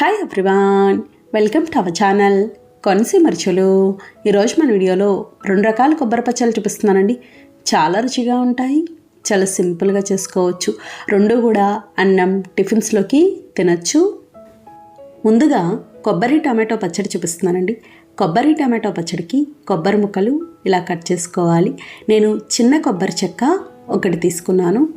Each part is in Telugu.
Hi everyone welcome to our channel Konaseema రుచులు ఈరోజు మన వీడియోలో రెండు రకాల కొబ్బరి పచ్చళ్ళు చూపిస్తున్నానండి. చాలా రుచిగా ఉంటాయి చాలా సింపుల్గా చేసుకోవచ్చు. రెండు కూడా అన్నం టిఫిన్స్లోకి తినచ్చు. ముందుగా కొబ్బరి టమాటో పచ్చడి చూపిస్తున్నానండి. కొబ్బరి టమాటో పచ్చడికి కొబ్బరి ముక్కలు ఇలా కట్ చేసుకోవాలి. నేను చిన్న కొబ్బరి చెక్క ఒకటి తీసుకున్నాను.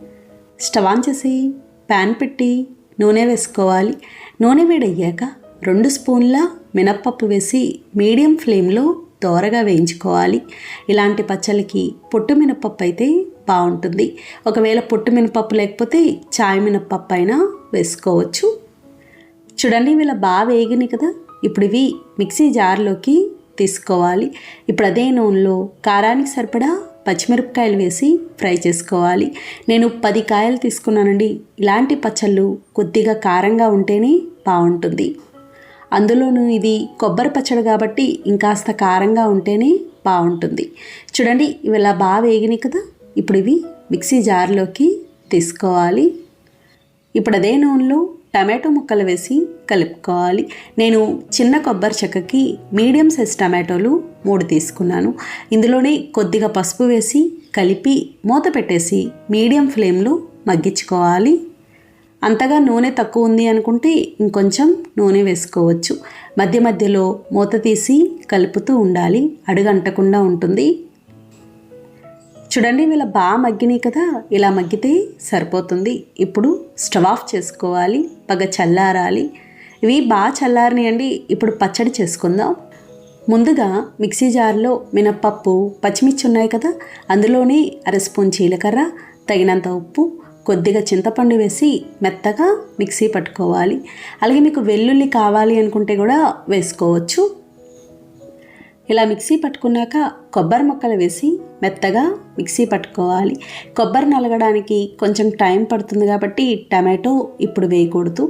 స్టవ్ ఆన్ చేసి ప్యాన్ పెట్టి నూనె వేసుకోవాలి. నూనె వేడయ్యాక రెండు స్పూన్ల మినప్పప్పు వేసి మీడియం ఫ్లేమ్లో దోరగా వేయించుకోవాలి. ఇలాంటి పచ్చళ్ళకి పొట్టు మినప్పప్పు అయితే బాగుంటుంది. ఒకవేళ పొట్టు మినపప్పు లేకపోతే చాయ్ మినప్పప్పు అయినా వేసుకోవచ్చు. చూడండి ఇవి ఇలా బాగా వేగినాయి కదా. ఇప్పుడు ఇవి మిక్సీ జార్లోకి తీసుకోవాలి. ఇప్పుడు అదే నూనెలో కారానికి సరిపడా పచ్చిమిరపకాయలు వేసి ఫ్రై చేసుకోవాలి. నేను పది కాయలు తీసుకున్నానండి. ఇలాంటి పచ్చళ్ళు కొద్దిగా కారంగా ఉంటేనే బాగుంటుంది. అందులోనూ ఇది కొబ్బరి పచ్చడి కాబట్టి ఇంకాస్త కారంగా ఉంటేనే బాగుంటుంది. చూడండి ఇవి ఇలా బాగా వేగినాయి కదా. ఇప్పుడు ఇవి మిక్సీ జార్లోకి తీసుకోవాలి. ఇప్పుడు అదే నూనెలో టమాటో ముక్కలు వేసి కలుపుకోవాలి. నేను చిన్న కొబ్బరి చెక్కకి మీడియం సైజ్ టమాటోలు మూడు తీసుకున్నాను. ఇందులోనే కొద్దిగా పసుపు వేసి కలిపి మూత పెట్టేసి మీడియం ఫ్లేమ్లో మగ్గించుకోవాలి. అంతగా నూనె తక్కువ ఉంది అనుకుంటే ఇంకొంచెం నూనె వేసుకోవచ్చు. మధ్య మధ్యలో మూత తీసి కలుపుతూ ఉండాలి. అడుగంటకుండా ఉంటుంది. చూడండి వీళ్ళ బాగా మగ్గినాయి కదా ఇలా మగ్గితే సరిపోతుంది. ఇప్పుడు స్టవ్ ఆఫ్ చేసుకోవాలి బాగా చల్లారాలి. ఇవి బాగా చల్లారినాయండి ఇప్పుడు పచ్చడి చేసుకుందాం. ముందుగా మిక్సీ జార్లో మినప్పప్పు పచ్చిమిర్చి ఉన్నాయి కదా అందులోనే అర స్పూన్ జీలకర్ర తగినంత ఉప్పు కొద్దిగా చింతపండు వేసి మెత్తగా మిక్సీ పట్టుకోవాలి. అలాగే మీకు వెల్లుల్లి కావాలి అనుకుంటే కూడా వేసుకోవచ్చు. ఇలా మిక్సీ పట్టుకున్నాక కొబ్బరి ముక్కలు వేసి మెత్తగా మిక్సీ పట్టుకోవాలి. కొబ్బరి నలగడానికి కొంచెం టైం పడుతుంది కాబట్టి టమాటో ఇప్పుడు వేయకూడదు.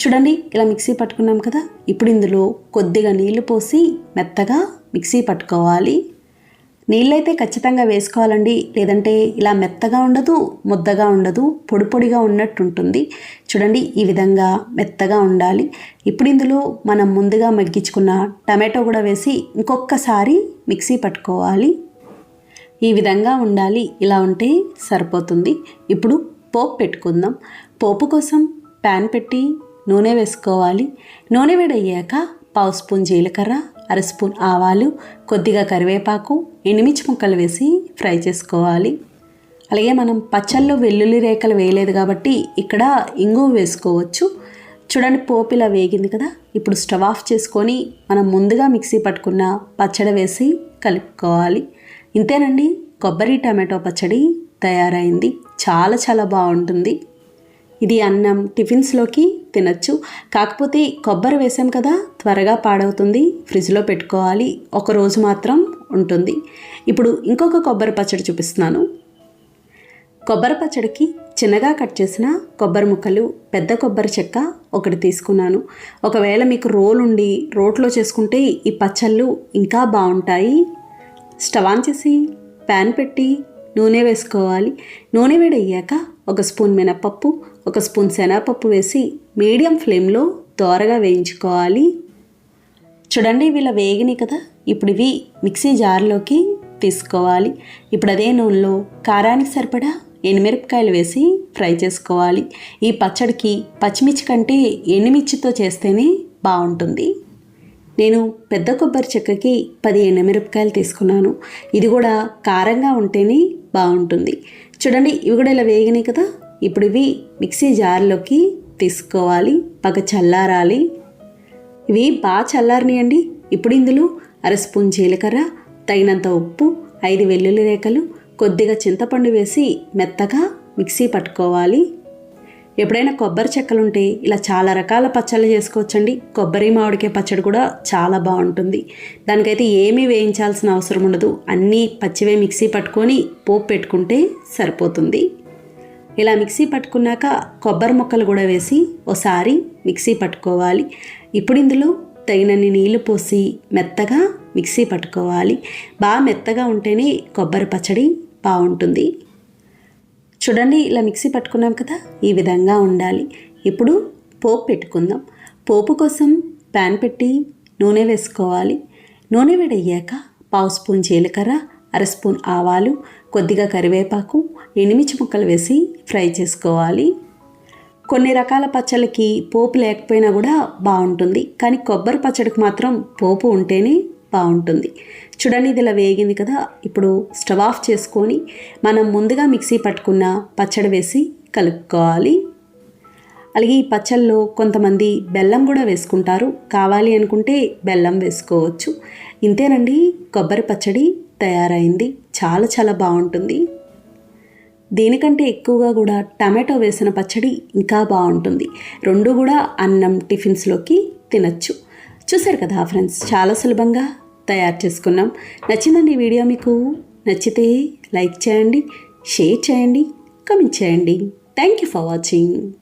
చూడండి ఇలా మిక్సీ పట్టుకున్నాం కదా ఇప్పుడు ఇందులో కొద్దిగా నీళ్ళు పోసి మెత్తగా మిక్సీ పట్టుకోవాలి. నీళ్ళైతే ఖచ్చితంగా వేసుకోవాలండి. లేదంటే ఇలా మెత్తగా ఉండదు ముద్దగా ఉండదు పొడి పొడిగా ఉన్నట్టు ఉంటుంది చూడండి ఈ విధంగా మెత్తగా ఉండాలి. ఇప్పుడు ఇందులో మనం ముందుగా మగ్గించుకున్న టమాటో కూడా వేసి ఇంకొకసారి మిక్సీ పట్టుకోవాలి. ఈ విధంగా ఉండాలి. ఇలా ఉంటే సరిపోతుంది. ఇప్పుడు పోపు పెట్టుకుందాం. పోపు కోసం ప్యాన్ పెట్టి నూనె వేసుకోవాలి. నూనె వేడయ్యాక పావు స్పూన్ జీలకర్ర అర స్పూన్ ఆవాలు కొద్దిగా కరివేపాకు ఎనిమిచి ముక్కలు వేసి ఫ్రై చేసుకోవాలి. అలాగే మనం పచ్చళ్ళు వెల్లుల్లి రేఖలు వేయలేదు కాబట్టి ఇక్కడ ఇంగువ వేసుకోవచ్చు. చూడండి పోపు ఇలా వేగింది కదా? ఇప్పుడు స్టవ్ ఆఫ్ చేసుకొని మనం ముందుగా మిక్సీ పట్టుకున్న పచ్చడి వేసి కలుపుకోవాలి. ఇంతేనండి కొబ్బరి టమాటో పచ్చడి తయారైంది. చాలా చాలా బాగుంటుంది. ఇది అన్నం టిఫిన్స్లోకి తినచ్చు. కాకపోతే కొబ్బరి వేసాం కదా త్వరగా పాడవుతుంది. ఫ్రిడ్జ్లో పెట్టుకోవాలి. ఒక రోజు మాత్రం ఉంటుంది. ఇప్పుడు ఇంకొక కొబ్బరి పచ్చడి చూపిస్తున్నాను. కొబ్బరి పచ్చడికి చిన్నగా కట్ చేసిన కొబ్బరి ముక్కలు పెద్ద కొబ్బరి చెక్క ఒకటి తీసుకున్నాను. ఒకవేళ మీకు రోల్ ఉండి రోట్లో చేసుకుంటే ఈ పచ్చళ్ళు ఇంకా బాగుంటాయి. స్టవ్ ఆన్ చేసి ప్యాన్ పెట్టి నూనె వేసుకోవాలి. నూనె వేడయ్యాక ఒక స్పూన్ మినపప్పు ఒక స్పూన్ శనగపప్పు వేసి మీడియం ఫ్లేమ్లో దోరగా వేయించుకోవాలి. చూడండి వీళ్ళ వేగిని కదా ఇప్పుడు ఇవి మిక్సీ జార్లోకి తీసుకోవాలి. ఇప్పుడు అదే నూనెలో కారానికి సరిపడా ఎండుమిరపకాయలు వేసి ఫ్రై చేసుకోవాలి. ఈ పచ్చడికి పచ్చిమిర్చి కంటే ఎండుమిర్చితో చేస్తేనే బాగుంటుంది. నేను పెద్ద కొబ్బరి చెక్కకి పది ఎండుమిరపకాయలు తీసుకున్నాను. ఇది కూడా కారంగా ఉంటేనే బాగుంటుంది. చూడండి ఇవి కూడా ఇలా వేగినాయి కదా ఇప్పుడు ఇవి మిక్సీ జార్లోకి తీసుకోవాలి. పగ చల్లారాలి. ఇవి బాగా చల్లారినాయండి. ఇప్పుడు ఇందులో అర స్పూన్ జీలకర్ర తగినంత ఉప్పు ఐదు వెల్లుల్లి రేఖలు కొద్దిగా చింతపండు వేసి మెత్తగా మిక్సీ పట్టుకోవాలి. ఎప్పుడైనా కొబ్బరి చెక్కలు ఉంటే ఇలా చాలా రకాల పచ్చళ్ళు చేసుకోవచ్చండి. కొబ్బరి మామిడికాయ పచ్చడి కూడా చాలా బాగుంటుంది. దానికైతే ఏమీ వేయించాల్సిన అవసరం ఉండదు. అన్నీ పచ్చివే మిక్సీ పట్టుకొని పోపు పెట్టుకుంటే సరిపోతుంది. ఇలా మిక్సీ పట్టుకున్నాక కొబ్బరి ముక్కలు కూడా వేసి ఒకసారి మిక్సీ పట్టుకోవాలి. ఇప్పుడు ఇందులో తగినన్ని నీళ్ళు పోసి మెత్తగా మిక్సీ పట్టుకోవాలి. బాగా మెత్తగా ఉంటేనే కొబ్బరి పచ్చడి బాగుంటుంది. చూడండి ఇలా మిక్సీ పట్టుకున్నాం కదా ఈ విధంగా ఉండాలి. ఇప్పుడు పోపు పెట్టుకుందాం. పోపు కోసం ప్యాన్ పెట్టి నూనె వేసుకోవాలి. నూనె వేడయ్యాక పావు స్పూన్ జీలకర్ర అర స్పూన్ ఆవాలు కొద్దిగా కరివేపాకు ఎనిమిచి ముక్కలు వేసి ఫ్రై చేసుకోవాలి. కొన్ని రకాల పచ్చళ్ళకి పోపు లేకపోయినా కూడా బాగుంటుంది. కానీ కొబ్బరి పచ్చడికి మాత్రం పోపు ఉంటేనే బాగుంటుంది. చూడండి ఇది ఇలా వేగింది కదా. ఇప్పుడు స్టవ్ ఆఫ్ చేసుకొని మనం ముందుగా మిక్సీ పట్టుకున్న పచ్చడి వేసి కలుపుకోవాలి. అలాగే ఈ పచ్చళ్ళలో కొంతమంది బెల్లం కూడా వేసుకుంటారు. కావాలి అనుకుంటే బెల్లం వేసుకోవచ్చు. ఇంతేనండి కొబ్బరి పచ్చడి తయారైంది. చాలా చాలా బాగుంటుంది. దీనికంటే ఎక్కువగా కూడా టమాటో వేసిన పచ్చడి ఇంకా బాగుంటుంది. రెండు కూడా అన్నం టిఫిన్స్లోకి తినచ్చు. చూసారు కదా ఫ్రెండ్స్ చాలా సులభంగా తయారు చేసుకున్నాం. నచ్చిందండి వీడియో మీకు? నచ్చితే లైక్ చేయండి షేర్ చేయండి కమెంట్ చేయండి. Thank you for watching.